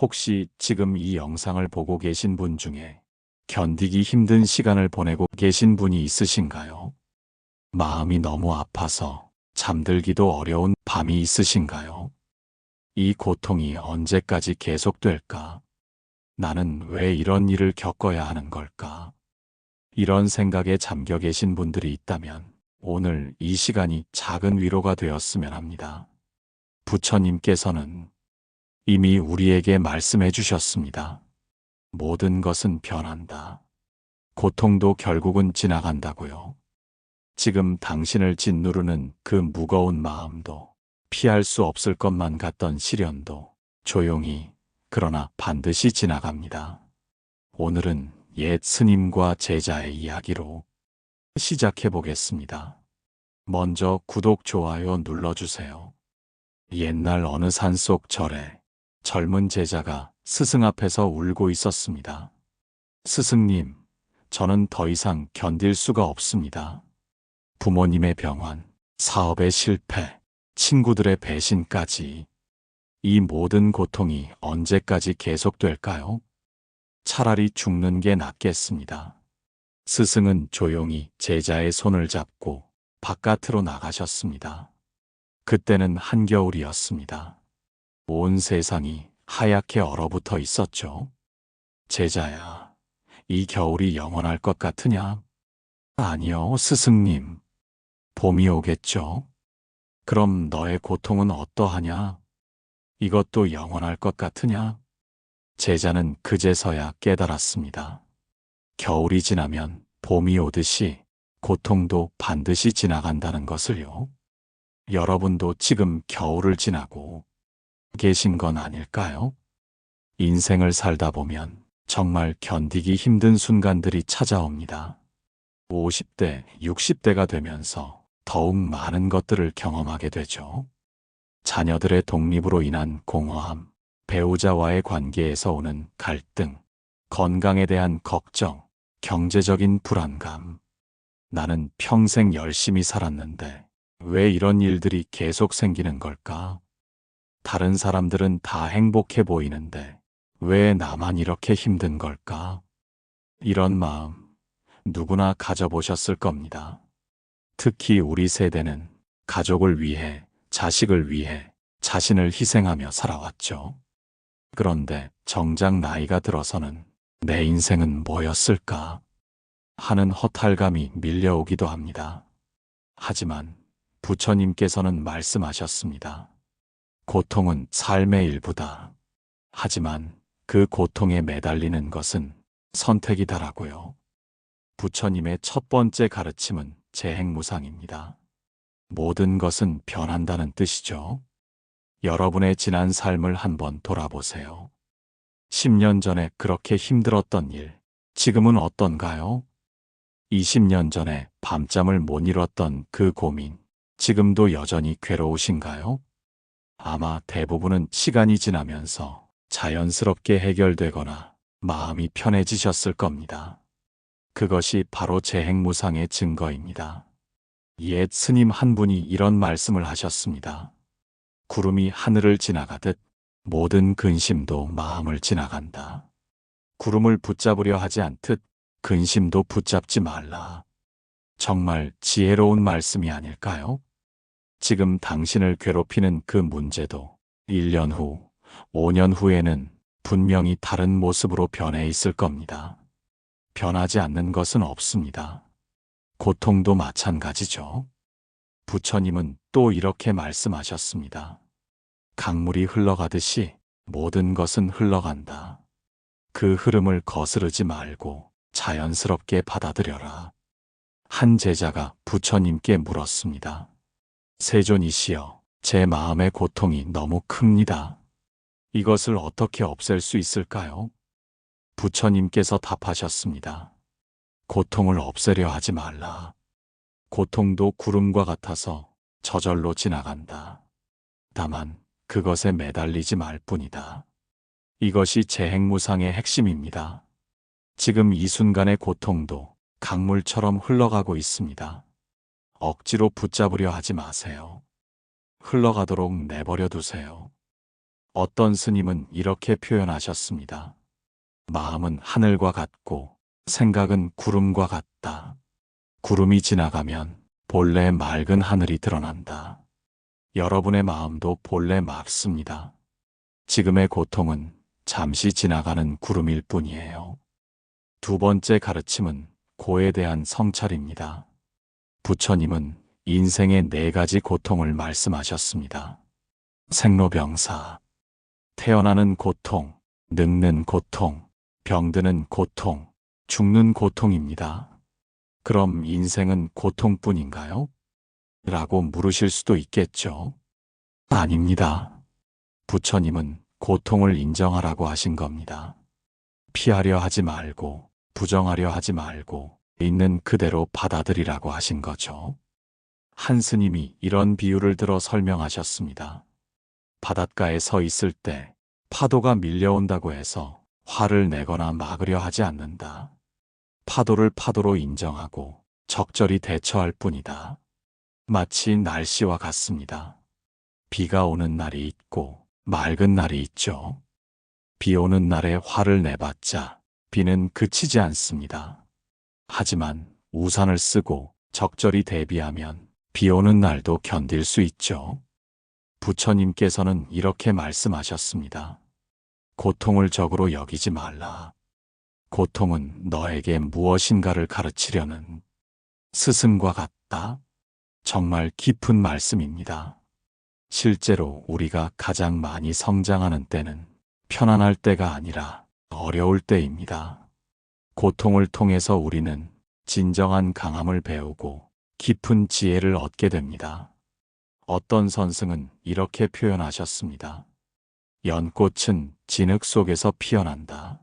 혹시 지금 이 영상을 보고 계신 분 중에 견디기 힘든 시간을 보내고 계신 분이 있으신가요? 마음이 너무 아파서 잠들기도 어려운 밤이 있으신가요? 이 고통이 언제까지 계속될까? 나는 왜 이런 일을 겪어야 하는 걸까? 이런 생각에 잠겨 계신 분들이 있다면 오늘 이 시간이 작은 위로가 되었으면 합니다. 부처님께서는 이미 우리에게 말씀해 주셨습니다. 모든 것은 변한다. 고통도 결국은 지나간다고요. 지금 당신을 짓누르는 그 무거운 마음도 피할 수 없을 것만 같던 시련도 조용히 그러나 반드시 지나갑니다. 오늘은 옛 스님과 제자의 이야기로 시작해 보겠습니다. 먼저 구독, 좋아요 눌러주세요. 옛날 어느 산속 절에 젊은 제자가 스승 앞에서 울고 있었습니다. 스승님, 저는 더 이상 견딜 수가 없습니다. 부모님의 병환, 사업의 실패, 친구들의 배신까지 이 모든 고통이 언제까지 계속될까요? 차라리 죽는 게 낫겠습니다. 스승은 조용히 제자의 손을 잡고 바깥으로 나가셨습니다. 그때는 한겨울이었습니다. 온 세상이 하얗게 얼어붙어 있었죠. 제자야, 이 겨울이 영원할 것 같으냐? 아니요, 스승님. 봄이 오겠죠? 그럼 너의 고통은 어떠하냐? 이것도 영원할 것 같으냐? 제자는 그제서야 깨달았습니다. 겨울이 지나면 봄이 오듯이 고통도 반드시 지나간다는 것을요. 여러분도 지금 겨울을 지나고 계신 건 아닐까요? 인생을 살다 보면 정말 견디기 힘든 순간들이 찾아옵니다. 50대, 60대가 되면서 더욱 많은 것들을 경험하게 되죠. 자녀들의 독립으로 인한 공허함, 배우자와의 관계에서 오는 갈등, 건강에 대한 걱정, 경제적인 불안감. 나는 평생 열심히 살았는데 왜 이런 일들이 계속 생기는 걸까? 다른 사람들은 다 행복해 보이는데 왜 나만 이렇게 힘든 걸까? 이런 마음 누구나 가져보셨을 겁니다. 특히 우리 세대는 가족을 위해, 자식을 위해 자신을 희생하며 살아왔죠. 그런데 정작 나이가 들어서는 내 인생은 뭐였을까? 하는 허탈감이 밀려오기도 합니다. 하지만 부처님께서는 말씀하셨습니다. 고통은 삶의 일부다. 하지만 그 고통에 매달리는 것은 선택이다라고요. 부처님의 첫 번째 가르침은 재행무상입니다. 모든 것은 변한다는 뜻이죠. 여러분의 지난 삶을 한번 돌아보세요. 10년 전에 그렇게 힘들었던 일, 지금은 어떤가요? 20년 전에 밤잠을 못 이뤘던 그 고민, 지금도 여전히 괴로우신가요? 아마 대부분은 시간이 지나면서 자연스럽게 해결되거나 마음이 편해지셨을 겁니다. 그것이 바로 재행무상의 증거입니다. 옛 스님 한 분이 이런 말씀을 하셨습니다. 구름이 하늘을 지나가듯 모든 근심도 마음을 지나간다. 구름을 붙잡으려 하지 않듯 근심도 붙잡지 말라. 정말 지혜로운 말씀이 아닐까요? 지금 당신을 괴롭히는 그 문제도 1년 후, 5년 후에는 분명히 다른 모습으로 변해 있을 겁니다. 변하지 않는 것은 없습니다. 고통도 마찬가지죠. 부처님은 또 이렇게 말씀하셨습니다. 강물이 흘러가듯이 모든 것은 흘러간다. 그 흐름을 거스르지 말고 자연스럽게 받아들여라. 한 제자가 부처님께 물었습니다. 세존이시여, 제 마음의 고통이 너무 큽니다. 이것을 어떻게 없앨 수 있을까요? 부처님께서 답하셨습니다. 고통을 없애려 하지 말라. 고통도 구름과 같아서 저절로 지나간다. 다만 그것에 매달리지 말 뿐이다. 이것이 재행무상의 핵심입니다. 지금 이 순간의 고통도 강물처럼 흘러가고 있습니다. 억지로 붙잡으려 하지 마세요. 흘러가도록 내버려 두세요. 어떤 스님은 이렇게 표현하셨습니다. 마음은 하늘과 같고 생각은 구름과 같다. 구름이 지나가면 본래 맑은 하늘이 드러난다. 여러분의 마음도 본래 맑습니다. 지금의 고통은 잠시 지나가는 구름일 뿐이에요. 두 번째 가르침은 고에 대한 성찰입니다. 부처님은 인생의 네 가지 고통을 말씀하셨습니다. 생로병사, 태어나는 고통, 늙는 고통, 병드는 고통, 죽는 고통입니다. 그럼 인생은 고통뿐인가요? 라고 물으실 수도 있겠죠. 아닙니다. 부처님은 고통을 인정하라고 하신 겁니다. 피하려 하지 말고, 부정하려 하지 말고, 있는 그대로 받아들이라고 하신 거죠. 한 스님이 이런 비유를 들어 설명하셨습니다. 바닷가에 서 있을 때 파도가 밀려온다고 해서 화를 내거나 막으려 하지 않는다. 파도를 파도로 인정하고 적절히 대처할 뿐이다. 마치 날씨와 같습니다. 비가 오는 날이 있고 맑은 날이 있죠. 비 오는 날에 화를 내봤자 비는 그치지 않습니다. 하지만 우산을 쓰고 적절히 대비하면 비 오는 날도 견딜 수 있죠. 부처님께서는 이렇게 말씀하셨습니다. 고통을 적으로 여기지 말라. 고통은 너에게 무엇인가를 가르치려는 스승과 같다. 정말 깊은 말씀입니다. 실제로 우리가 가장 많이 성장하는 때는 편안할 때가 아니라 어려울 때입니다. 고통을 통해서 우리는 진정한 강함을 배우고 깊은 지혜를 얻게 됩니다. 어떤 선승은 이렇게 표현하셨습니다. 연꽃은 진흙 속에서 피어난다.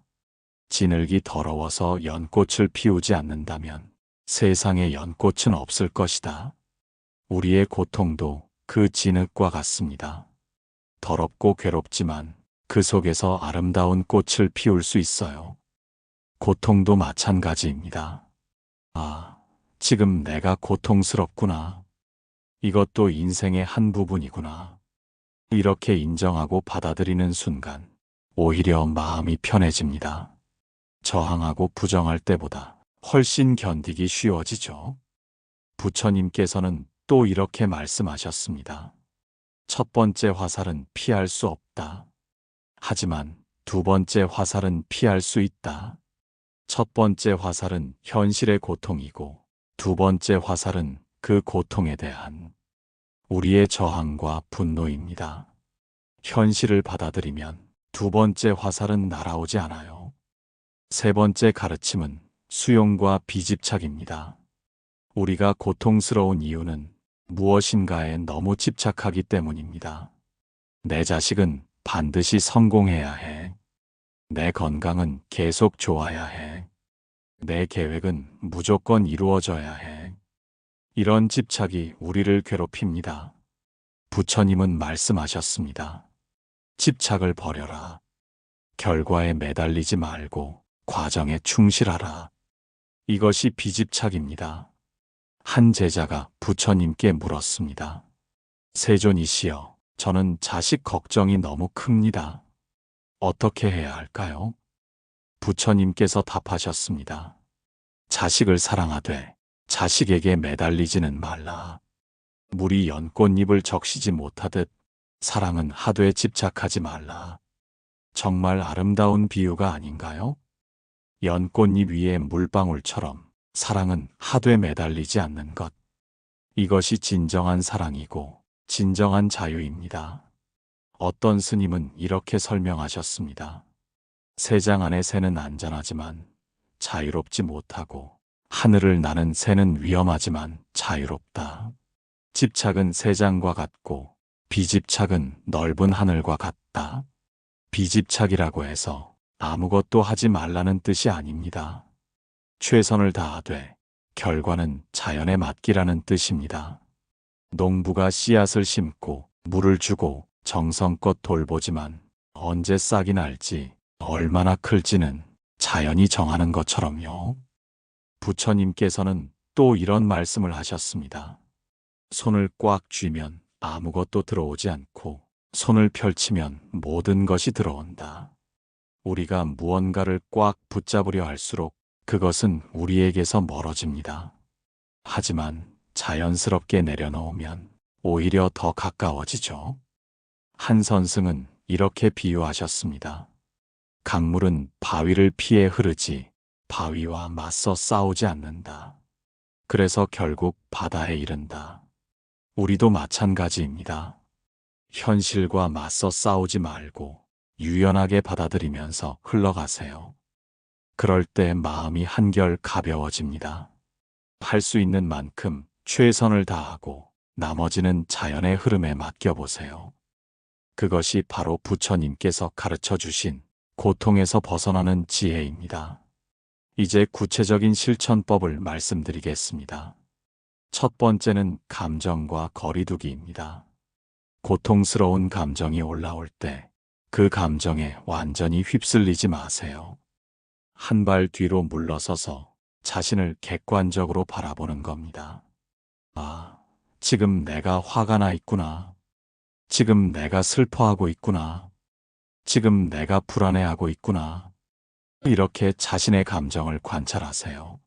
진흙이 더러워서 연꽃을 피우지 않는다면 세상에 연꽃은 없을 것이다. 우리의 고통도 그 진흙과 같습니다. 더럽고 괴롭지만 그 속에서 아름다운 꽃을 피울 수 있어요. 고통도 마찬가지입니다. 아, 지금 내가 고통스럽구나. 이것도 인생의 한 부분이구나. 이렇게 인정하고 받아들이는 순간 오히려 마음이 편해집니다. 저항하고 부정할 때보다 훨씬 견디기 쉬워지죠. 부처님께서는 또 이렇게 말씀하셨습니다. 첫 번째 화살은 피할 수 없다. 하지만 두 번째 화살은 피할 수 있다. 첫 번째 화살은 현실의 고통이고 두 번째 화살은 그 고통에 대한 우리의 저항과 분노입니다. 현실을 받아들이면 두 번째 화살은 날아오지 않아요. 세 번째 가르침은 수용과 비집착입니다. 우리가 고통스러운 이유는 무엇인가에 너무 집착하기 때문입니다. 내 자식은 반드시 성공해야 해. 내 건강은 계속 좋아야 해. 내 계획은 무조건 이루어져야 해. 이런 집착이 우리를 괴롭힙니다. 부처님은 말씀하셨습니다. 집착을 버려라. 결과에 매달리지 말고 과정에 충실하라. 이것이 비집착입니다. 한 제자가 부처님께 물었습니다. 세존이시여, 저는 자식 걱정이 너무 큽니다. 어떻게 해야 할까요? 부처님께서 답하셨습니다. 자식을 사랑하되 자식에게 매달리지는 말라. 물이 연꽃잎을 적시지 못하듯 사랑은 하되 집착하지 말라. 정말 아름다운 비유가 아닌가요? 연꽃잎 위에 물방울처럼 사랑은 하되 매달리지 않는 것. 이것이 진정한 사랑이고 진정한 자유입니다. 어떤 스님은 이렇게 설명하셨습니다. 새장 안의 새는 안전하지만 자유롭지 못하고 하늘을 나는 새는 위험하지만 자유롭다. 집착은 새장과 같고 비집착은 넓은 하늘과 같다. 비집착이라고 해서 아무것도 하지 말라는 뜻이 아닙니다. 최선을 다하되 결과는 자연에 맡기라는 뜻입니다. 농부가 씨앗을 심고 물을 주고 정성껏 돌보지만 언제 싹이 날지 얼마나 클지는 자연이 정하는 것처럼요. 부처님께서는 또 이런 말씀을 하셨습니다. 손을 꽉 쥐면 아무것도 들어오지 않고 손을 펼치면 모든 것이 들어온다. 우리가 무언가를 꽉 붙잡으려 할수록 그것은 우리에게서 멀어집니다. 하지만 자연스럽게 내려놓으면 오히려 더 가까워지죠. 한 선승은 이렇게 비유하셨습니다. 강물은 바위를 피해 흐르지 바위와 맞서 싸우지 않는다. 그래서 결국 바다에 이른다. 우리도 마찬가지입니다. 현실과 맞서 싸우지 말고 유연하게 받아들이면서 흘러가세요. 그럴 때 마음이 한결 가벼워집니다. 할 수 있는 만큼 최선을 다하고 나머지는 자연의 흐름에 맡겨보세요. 그것이 바로 부처님께서 가르쳐 주신 고통에서 벗어나는 지혜입니다. 이제 구체적인 실천법을 말씀드리겠습니다. 첫 번째는 감정과 거리두기입니다. 고통스러운 감정이 올라올 때 그 감정에 완전히 휩쓸리지 마세요. 한 발 뒤로 물러서서 자신을 객관적으로 바라보는 겁니다. 아, 지금 내가 화가 나 있구나. 지금 내가 슬퍼하고 있구나. 지금 내가 불안해하고 있구나. 이렇게 자신의 감정을 관찰하세요.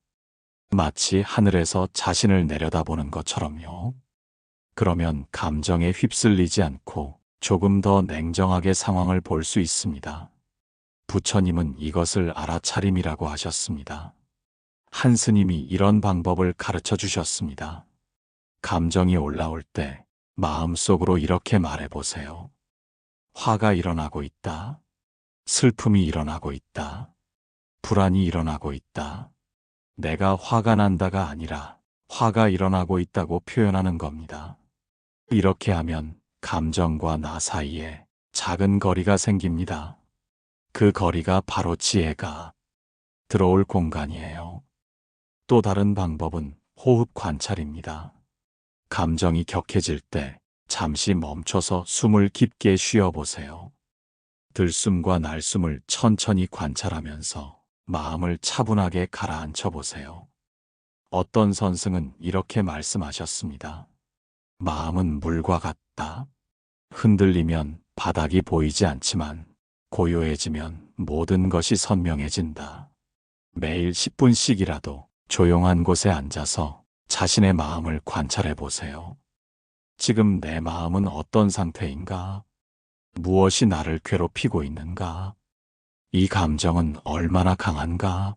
마치 하늘에서 자신을 내려다보는 것처럼요. 그러면 감정에 휩쓸리지 않고 조금 더 냉정하게 상황을 볼 수 있습니다. 부처님은 이것을 알아차림이라고 하셨습니다. 한 스님이 이런 방법을 가르쳐 주셨습니다. 감정이 올라올 때 마음속으로 이렇게 말해 보세요. 화가 일어나고 있다. 슬픔이 일어나고 있다. 불안이 일어나고 있다. 내가 화가 난다가 아니라 화가 일어나고 있다고 표현하는 겁니다. 이렇게 하면 감정과 나 사이에 작은 거리가 생깁니다. 그 거리가 바로 지혜가 들어올 공간이에요. 또 다른 방법은 호흡 관찰입니다. 감정이 격해질 때 잠시 멈춰서 숨을 깊게 쉬어보세요. 들숨과 날숨을 천천히 관찰하면서 마음을 차분하게 가라앉혀 보세요. 어떤 선승은 이렇게 말씀하셨습니다. 마음은 물과 같다. 흔들리면 바닥이 보이지 않지만 고요해지면 모든 것이 선명해진다. 매일 10분씩이라도 조용한 곳에 앉아서 자신의 마음을 관찰해 보세요. 지금 내 마음은 어떤 상태인가? 무엇이 나를 괴롭히고 있는가? 이 감정은 얼마나 강한가?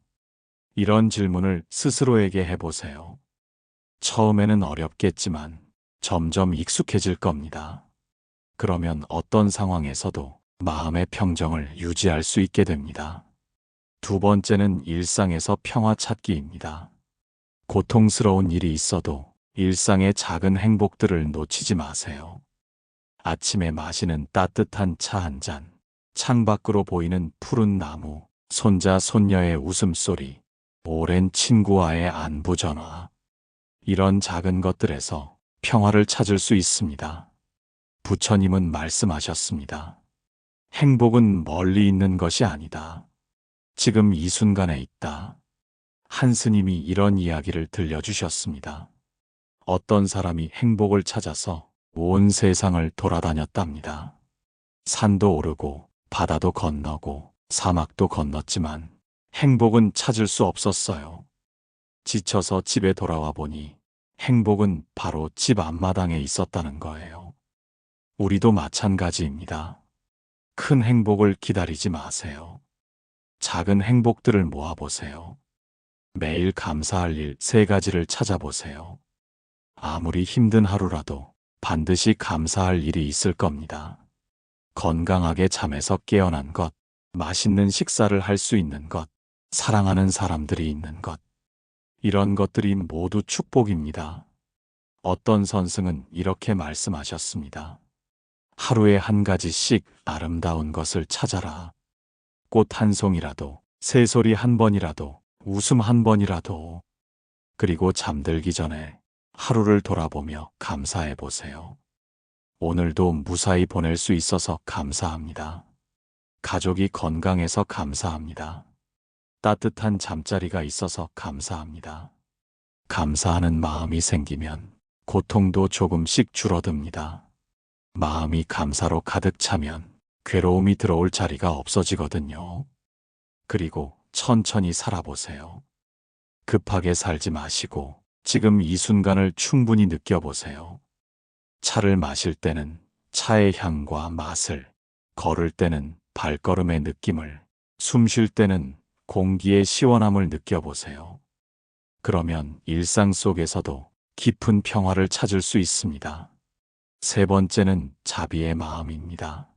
이런 질문을 스스로에게 해보세요. 처음에는 어렵겠지만 점점 익숙해질 겁니다. 그러면 어떤 상황에서도 마음의 평정을 유지할 수 있게 됩니다. 두 번째는 일상에서 평화 찾기입니다. 고통스러운 일이 있어도 일상의 작은 행복들을 놓치지 마세요. 아침에 마시는 따뜻한 차 한 잔, 창밖으로 보이는 푸른 나무, 손자 손녀의 웃음소리, 오랜 친구와의 안부 전화. 이런 작은 것들에서 평화를 찾을 수 있습니다. 부처님은 말씀하셨습니다. 행복은 멀리 있는 것이 아니다. 지금 이 순간에 있다. 한 스님이 이런 이야기를 들려주셨습니다. 어떤 사람이 행복을 찾아서 온 세상을 돌아다녔답니다. 산도 오르고 바다도 건너고 사막도 건넜지만 행복은 찾을 수 없었어요. 지쳐서 집에 돌아와 보니 행복은 바로 집 앞마당에 있었다는 거예요. 우리도 마찬가지입니다. 큰 행복을 기다리지 마세요. 작은 행복들을 모아보세요. 매일 감사할 일 세 가지를 찾아보세요. 아무리 힘든 하루라도 반드시 감사할 일이 있을 겁니다. 건강하게 잠에서 깨어난 것, 맛있는 식사를 할 수 있는 것, 사랑하는 사람들이 있는 것. 이런 것들이 모두 축복입니다. 어떤 선승은 이렇게 말씀하셨습니다. 하루에 한 가지씩 아름다운 것을 찾아라. 꽃 한 송이라도, 새소리 한 번이라도, 웃음 한 번이라도. 그리고 잠들기 전에 하루를 돌아보며 감사해 보세요. 오늘도 무사히 보낼 수 있어서 감사합니다. 가족이 건강해서 감사합니다. 따뜻한 잠자리가 있어서 감사합니다. 감사하는 마음이 생기면 고통도 조금씩 줄어듭니다. 마음이 감사로 가득 차면 괴로움이 들어올 자리가 없어지거든요. 그리고 천천히 살아보세요. 급하게 살지 마시고 지금 이 순간을 충분히 느껴보세요. 차를 마실 때는 차의 향과 맛을, 걸을 때는 발걸음의 느낌을, 숨 쉴 때는 공기의 시원함을 느껴보세요. 그러면 일상 속에서도 깊은 평화를 찾을 수 있습니다. 세 번째는 자비의 마음입니다.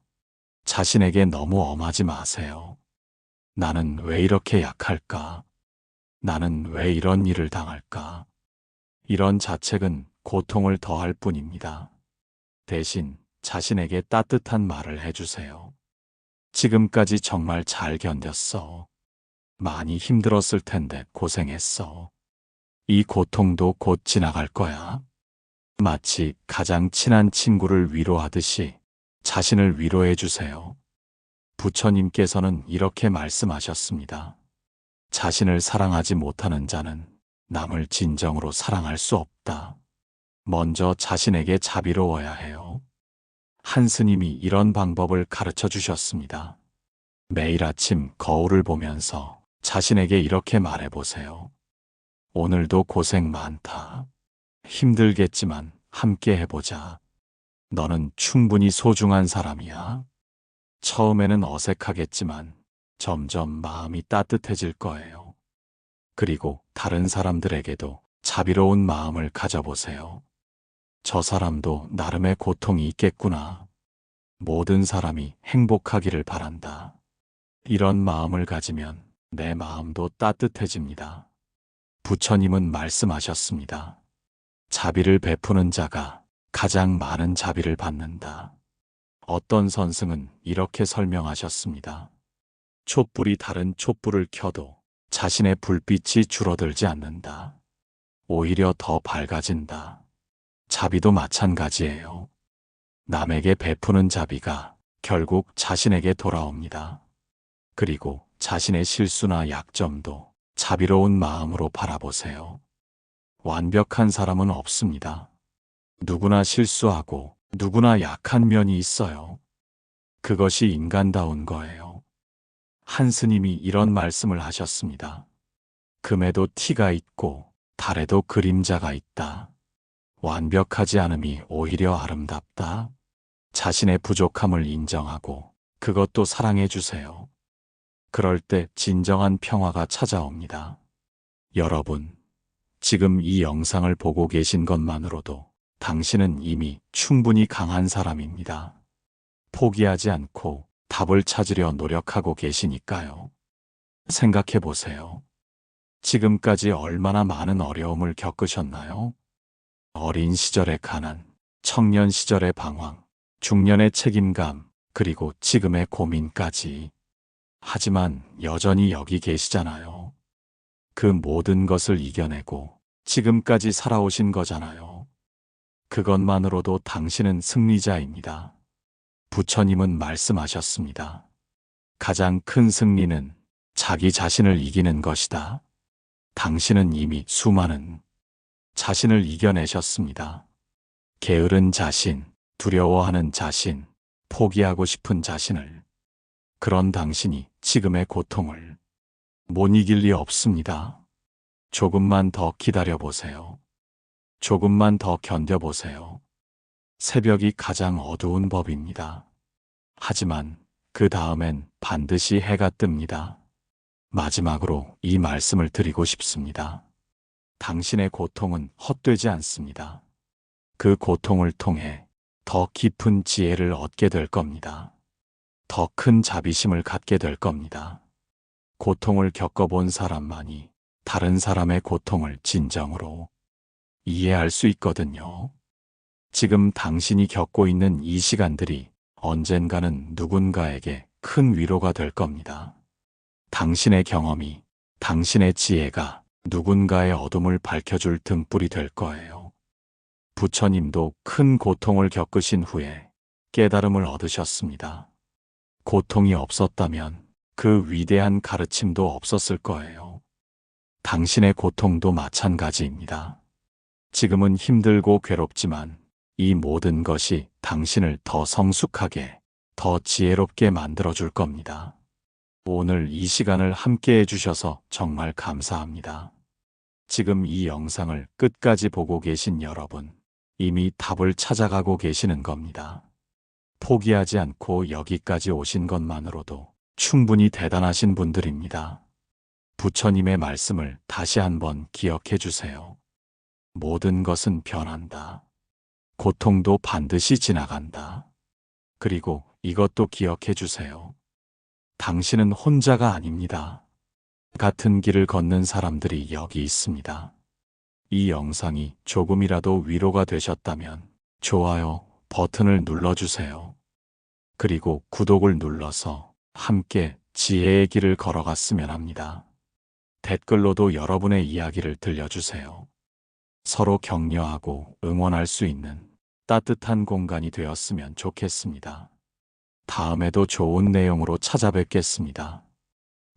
자신에게 너무 엄하지 마세요. 나는 왜 이렇게 약할까? 나는 왜 이런 일을 당할까? 이런 자책은 고통을 더할 뿐입니다. 대신 자신에게 따뜻한 말을 해주세요. 지금까지 정말 잘 견뎠어. 많이 힘들었을 텐데 고생했어. 이 고통도 곧 지나갈 거야. 마치 가장 친한 친구를 위로하듯이 자신을 위로해 주세요. 부처님께서는 이렇게 말씀하셨습니다. 자신을 사랑하지 못하는 자는 남을 진정으로 사랑할 수 없다. 먼저 자신에게 자비로워야 해요. 한 스님이 이런 방법을 가르쳐 주셨습니다. 매일 아침 거울을 보면서 자신에게 이렇게 말해 보세요. 오늘도 고생 많다. 힘들겠지만 함께 해보자. 너는 충분히 소중한 사람이야. 처음에는 어색하겠지만 점점 마음이 따뜻해질 거예요. 그리고 다른 사람들에게도 자비로운 마음을 가져보세요. 저 사람도 나름의 고통이 있겠구나. 모든 사람이 행복하기를 바란다. 이런 마음을 가지면 내 마음도 따뜻해집니다. 부처님은 말씀하셨습니다. 자비를 베푸는 자가 가장 많은 자비를 받는다. 어떤 선승은 이렇게 설명하셨습니다. 촛불이 다른 촛불을 켜도 자신의 불빛이 줄어들지 않는다. 오히려 더 밝아진다. 자비도 마찬가지예요. 남에게 베푸는 자비가 결국 자신에게 돌아옵니다. 그리고 자신의 실수나 약점도 자비로운 마음으로 바라보세요. 완벽한 사람은 없습니다. 누구나 실수하고 누구나 약한 면이 있어요. 그것이 인간다운 거예요. 한 스님이 이런 말씀을 하셨습니다. 금에도 티가 있고 달에도 그림자가 있다. 완벽하지 않음이 오히려 아름답다. 자신의 부족함을 인정하고 그것도 사랑해 주세요. 그럴 때 진정한 평화가 찾아옵니다. 여러분, 지금 이 영상을 보고 계신 것만으로도 당신은 이미 충분히 강한 사람입니다. 포기하지 않고 답을 찾으려 노력하고 계시니까요. 생각해 보세요. 지금까지 얼마나 많은 어려움을 겪으셨나요? 어린 시절의 가난, 청년 시절의 방황, 중년의 책임감, 그리고 지금의 고민까지. 하지만 여전히 여기 계시잖아요. 그 모든 것을 이겨내고 지금까지 살아오신 거잖아요. 그것만으로도 당신은 승리자입니다. 부처님은 말씀하셨습니다. 가장 큰 승리는 자기 자신을 이기는 것이다. 당신은 이미 수많은 자신을 이겨내셨습니다. 게으른 자신, 두려워하는 자신, 포기하고 싶은 자신을. 그런 당신이 지금의 고통을 못 이길 리 없습니다. 조금만 더 기다려 보세요. 조금만 더 견뎌보세요. 새벽이 가장 어두운 법입니다. 하지만 그 다음엔 반드시 해가 뜹니다. 마지막으로 이 말씀을 드리고 싶습니다. 당신의 고통은 헛되지 않습니다. 그 고통을 통해 더 깊은 지혜를 얻게 될 겁니다. 더 큰 자비심을 갖게 될 겁니다. 고통을 겪어본 사람만이 다른 사람의 고통을 진정으로 이해할 수 있거든요. 지금 당신이 겪고 있는 이 시간들이 언젠가는 누군가에게 큰 위로가 될 겁니다. 당신의 경험이, 당신의 지혜가 누군가의 어둠을 밝혀줄 등불이 될 거예요. 부처님도 큰 고통을 겪으신 후에 깨달음을 얻으셨습니다. 고통이 없었다면 그 위대한 가르침도 없었을 거예요. 당신의 고통도 마찬가지입니다. 지금은 힘들고 괴롭지만 이 모든 것이 당신을 더 성숙하게, 더 지혜롭게 만들어 줄 겁니다. 오늘 이 시간을 함께 해주셔서 정말 감사합니다. 지금 이 영상을 끝까지 보고 계신 여러분, 이미 답을 찾아가고 계시는 겁니다. 포기하지 않고 여기까지 오신 것만으로도 충분히 대단하신 분들입니다. 부처님의 말씀을 다시 한번 기억해 주세요. 모든 것은 변한다. 고통도 반드시 지나간다. 그리고 이것도 기억해 주세요. 당신은 혼자가 아닙니다. 같은 길을 걷는 사람들이 여기 있습니다. 이 영상이 조금이라도 위로가 되셨다면 좋아요 버튼을 눌러주세요. 그리고 구독을 눌러서 함께 지혜의 길을 걸어갔으면 합니다. 댓글로도 여러분의 이야기를 들려주세요. 서로 격려하고 응원할 수 있는 따뜻한 공간이 되었으면 좋겠습니다. 다음에도 좋은 내용으로 찾아뵙겠습니다.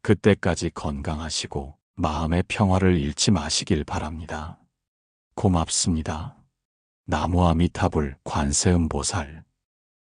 그때까지 건강하시고 마음의 평화를 잃지 마시길 바랍니다. 고맙습니다. 나무아미타불 관세음보살